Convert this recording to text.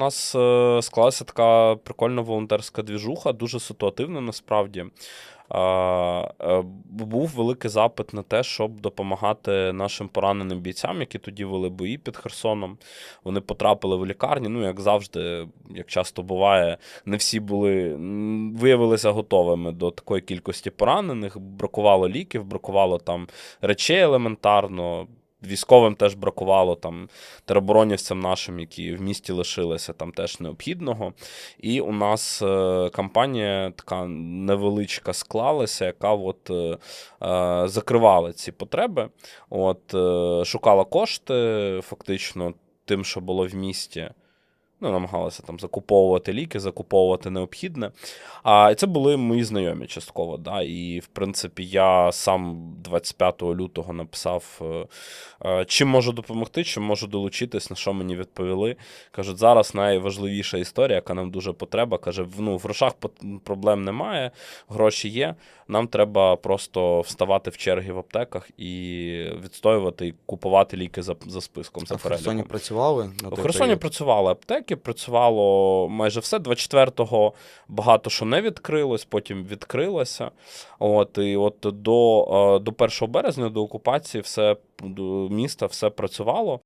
нас е, склалася така прикольна волонтерська двіжуха, дуже ситуативна насправді. Е, Був великий запит на те, щоб допомагати нашим пораненим бійцям, які тоді вели бої під Херсоном. Вони потрапили в лікарні. Ну, як завжди, як часто буває, не всі були виявилися готовими до такої кількості поранених. Бракувало ліків, бракувало там речей елементарно. Військовим теж бракувало там тероборонівцям нашим, які в місті лишилися, там теж необхідного. І у нас е, кампанія така невеличка склалася, яка от, е, е, закривала ці потреби. От, е, шукала кошти фактично тим, що було в місті. Ну, намагалася там закуповувати ліки, закуповувати необхідне. А це були мої знайомі частково. Да? І, в принципі, я сам 25 лютого написав, е, е, чим можу допомогти, чим можу долучитись, на що мені відповіли. Кажуть, зараз найважливіша історія, яка нам дуже потреба. Каже, в- ну, в грошах проблем немає, гроші є. Нам треба просто вставати в черги в аптеках і відстоювати і купувати ліки за, за списком. За А в Херсоні працювали? У Херсоні працювали аптеки, працювало майже все. 24-го багато що не відкрилось, потім відкрилося. От, і от до, е, до 1 березня, до окупації, все до міста все працювало.